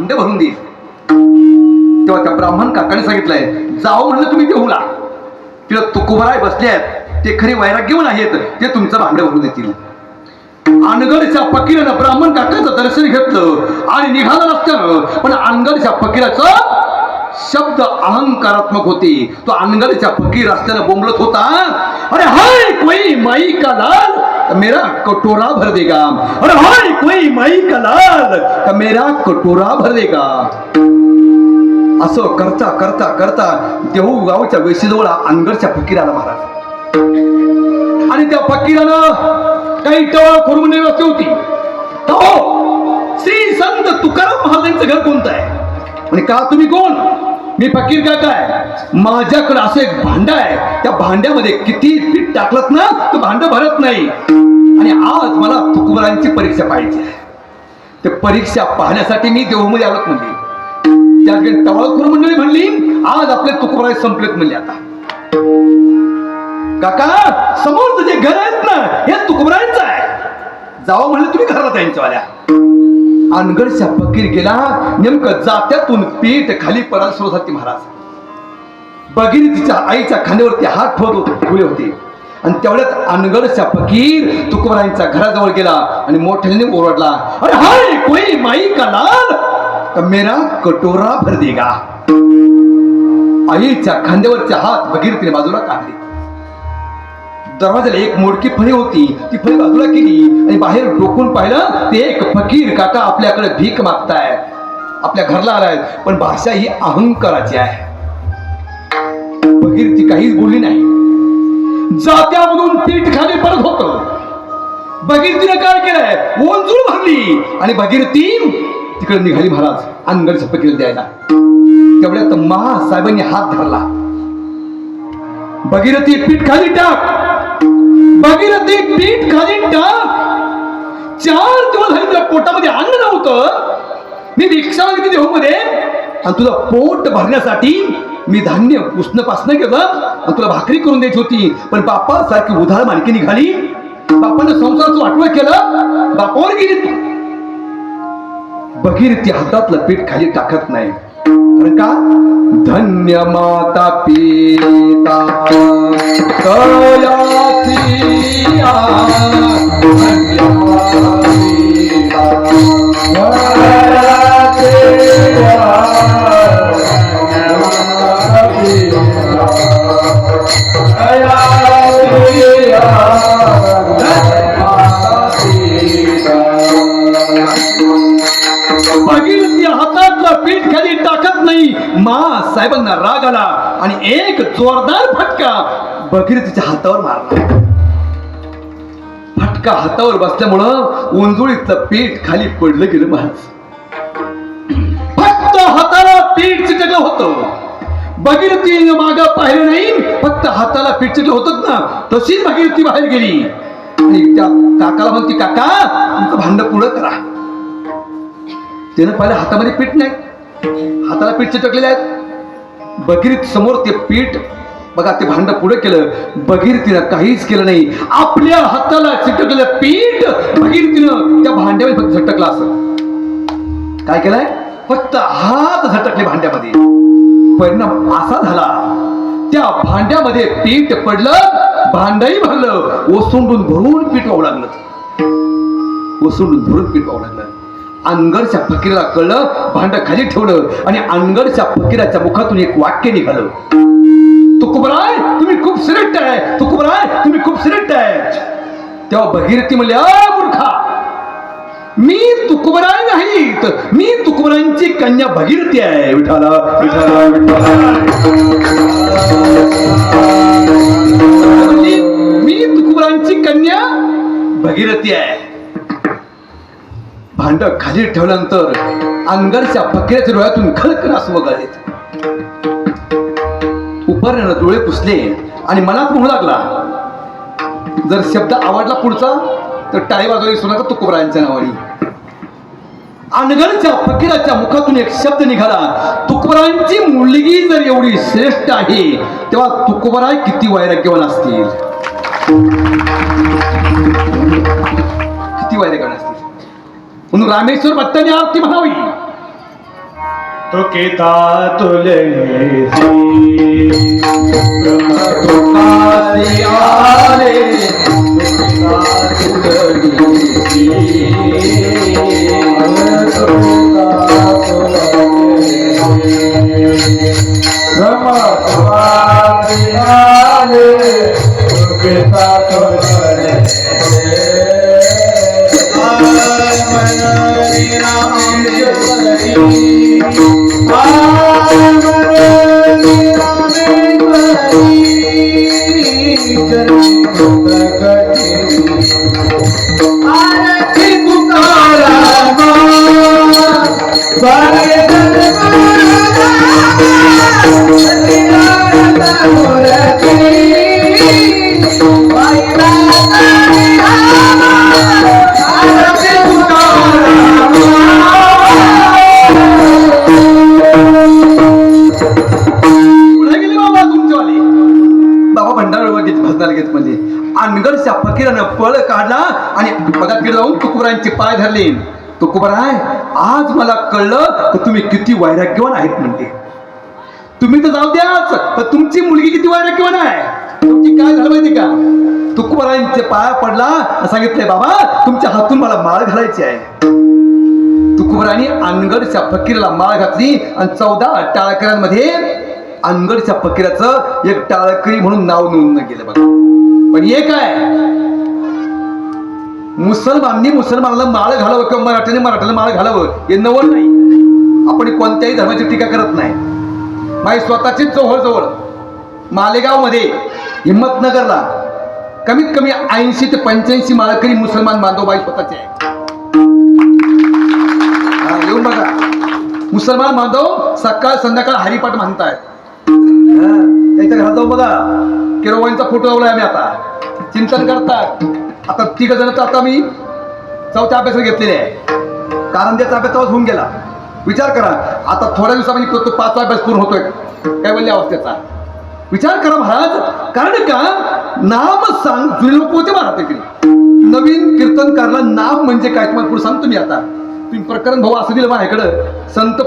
भांड भरून देईल. तेव्हा त्या ब्राह्मण काकाने सांगितलंय जाओ म्हणलं तुम्ही देऊला तिला तुकोबराय बसले आहेत. ते खरी वैराग्यवन आहेत. ते तुमचं भांड भरून देतील. अनगडच्या फकीरानं ब्राह्मण काकाचं दर्शन घेतलं आणि निघालं नसतं पण अनगडच्या फकीराचं शब्द अहंकारात्मक होते. तो अनगडच्या फकीर असल्यानं बोंबलत होता. अरे हाय कोई माई का लाल? मेरा कटोरा भर देगा. अरे हाय कोई माई का लाल? तो मेरा कटोरा भर देगा. असं करता करता करता देहू गावच्या वेशीजवळ अनगडच्या फकीराला महाराज आणि त्या फकीरानं काही टवळ करून व्यवस्था होती. तो श्री संत तुकाराम महाराजांचं घर कोणतं आहे? म्हणजे का तुम्ही कोण? मी फकीर का काय माझ्याकडे असं एक भांड आहे. त्या भांड्यामध्ये किती पीठ टाकलत ना तर भांड भरत नाही. आणि आज मला तुकबरांची परीक्षा पाहिजे. ते परीक्षा पाहण्यासाठी मी देहूमध्ये आलोत म्हणली. त्या ठिकाणी टवाळखोर मंडळी म्हणली आज आपले तुकबराय संपलेत म्हणले आता. काका समोरचं जे घर आहेत ना हे तुकबरांचं आहे. जावं म्हणलं तुम्ही घराला त्यांच्यावाल्या अनगडच्या फकीर गेला. नेमकं जात्यातून पीठ खाली पडायला सुरू झाली महाराज. बघितली तिच्या आईच्या खांद्यावरती हात ठेवत होते ठेवले होते. आणि तेवढ्यात अनगडच्या फकीर तुकोबरायांच्या घराजवळ गेला आणि मोठ्याने ओरडला अरे हाय कोई माई का लाल? का मेरा कटोरा भर देगा? आईच्या खांद्यावरचे हात भगीरथीने बाजूला काढले. दरवाजाला एक मोडकी फळी होती. ती फळी बाजूला केली आणि बाहेर डोकून पाहिलं ते एक फकीर काका आपल्याकडे भीक मागताय. आपल्या घरला आलाय पण भाषा ही अहंकाराची आहे. फकीर ती काहीच बोलली नाही. जात्यामधून पीठ खाली परत होत. भगीरथीने काय केलंय? ओंजूळ भरली. आणि भगीरथी तिकडे निघाली महाराज अनगडच्या केलं द्यायला. तेवढ्यात महासाहेबांनी हात धरला. भगीरथी पीठ खाली टाक. भगीरथी पीठ खाली टाक चार दिवस झाले तुला पोटामध्ये अन्न नव्हतं. मी भिक्षा मागितली देहूमध्ये. आणि तुझं पोट भरण्यासाठी मी धान्य उष्णपासनं पासणं केलं आणि तुला भाकरी करून द्यायची होती. पण बाप्पा सारखी उधाळ मालकी निघाली बापानं संसाराचं वाटवं केलं. बापावर गेली तू. भगीरथी हातातलं पीठ खाली टाकत नाही. कारण का? धन्य माता पिता. पीठ खाली टाकत नाही. साहेबांना राग आला आणि एक जोरदार फटका भगीरथीच्या हातावर मारला. फटका हातावर बसल्यामुळं उंजुळीतलं पीठ खाली पडलं गेलं महाराज फक्त हाताला पीठ चिटकलं होतं. भगीरथी माग पाहिलं नाही फक्त हाताला पीठ चिटलं होतच ना. तशीच भगीरथी बाहेर गेली. आणि त्या काकाला म्हणते काका तुमचं भांड पुढं करा. त्यानं पाहिलं हातामध्ये पीठ नाही. हाताला पीठ चिटकलेले आहेत बघिरीत समोर ते पीठ बघा ते भांड पुढे केलं बघिरतीनं काहीच केलं नाही. आपल्या हाताला चिटकलेलं पीठ बघिरतीनं त्या भांड्यामध्ये फक्त झटकलं असं. काय केलंय? फक्त हात झटकले भांड्यामध्ये. परिणाम असा झाला त्या भांड्यामध्ये पीठ पडलं भांडही भरलं ओसंडून भरून पीठ वाहू लागलं. ओसंडून भरून पीठ वाहू लागलं. अनगडच्या फकीराला कळलं भांड खाली ठेवलं आणि अनगडच्या फकीराच्या मुखातून एक वाक्य निघालं. तुकुबराय तुम्ही खूप श्रेष्ठ आहे. तुकुबराय तुम्ही खूप श्रेष्ठ आहे. तेव्हा भगीरथी म्हणले अ मूर्खा! मी तुकुबराय नाही तर मी तुकुबरांची कन्या भगीरथी आहे. विठाला विठाला म्हणजे मी तुकुबरांची कन्या भगीरथी आहे. भांड खाली ठेवल्यानंतर अंगरच्या फकीराच्या डोळ्यातून खळखळ असं वगळले उपरण्यानं डोळे पुसले आणि मनात म्हणू लागला जर शब्द आवडला पुढचा तर टाळी वाजवली सुना का तुकोबरायांच्या नावाने. अनगरच्या फकीराच्या मुखातून एक शब्द निघाला तुकोबरांची मुलगी जर एवढी श्रेष्ठ आहे तेव्हा तुकोबराय किती वैराग्यवान असतील. किती वैराग्यवान असतील. म्हणून रामेश्वर भट्टाने आरती म्हणावी. तुकिता तुलसी तुकासी आले तुका तुलसी. आरती बाबा भंडार भजनाला घेत म्हणजे. अनगडच्या फकीरानं पळ काढला आणि पदाकडे जाऊन तुकुबरांचे पाय धरले. तुकुबराय आज मला कळलं की तुम्ही किती वैराग्यवान आहेत म्हणते. तुम्ही तर जाऊ द्याच पण तुमची मुलगी किती वैराग्यवान आहे? तुमची काय झालं माहिती का? तुकुबरांचे पाया पडला सांगितलंय बाबा तुमच्या हातून मला माळ घालायची आहे. तुकुबराने अनगडच्या फकीरला माळ घातली आणि चौदा टाळकऱ्यांमध्ये अनगडच्या फकीराचं एक टाळकरी म्हणून नाव नोंदणं गेलं बघा. पण हे काय? मुसलमाननी मुसलमानाला माळ घालावं किंवा मराठ्याने मराठ्याला माळ घालावं हे नवल नाही. आपण कोणत्याही धर्माची टीका करत नाही. माझी स्वतःचीच जवळ मालेगावमध्ये हिंमतनगरला कमीत कमी ऐंशी ते पंच्याऐंशी माळकरी मुसलमान बांधव बाई स्वतःचे आहे हा, येऊन बघा. मुसलमान बांधव सकाळ संध्याकाळ हरिपाठ म्हणतायत हा, घरात जाऊ बघा. किरोवांचा फोटो लावलाय आम्ही आता. चिंतन करतात. आता तिघ जण तर आता मी चौथ्या अभ्यास घेतलेले आहे. कारण त्याचा अभ्यास होऊन गेला. विचार करा. आता थोड्या दिवसामध्ये तो तो पाचवा अभ्यास पूर्ण होतोय. काय बोलल्या अवस्थेचा विचार करा महाराज. कारण का? नाम सांग जुने लोक होते महाराज तिकडे नवीन कीर्तनकारला नाम म्हणजे काय? तुम्हाला पुढे सांगतो मी आता. तुम्ही प्रकरण भाऊ असं दिलं माझ्याकडं. संत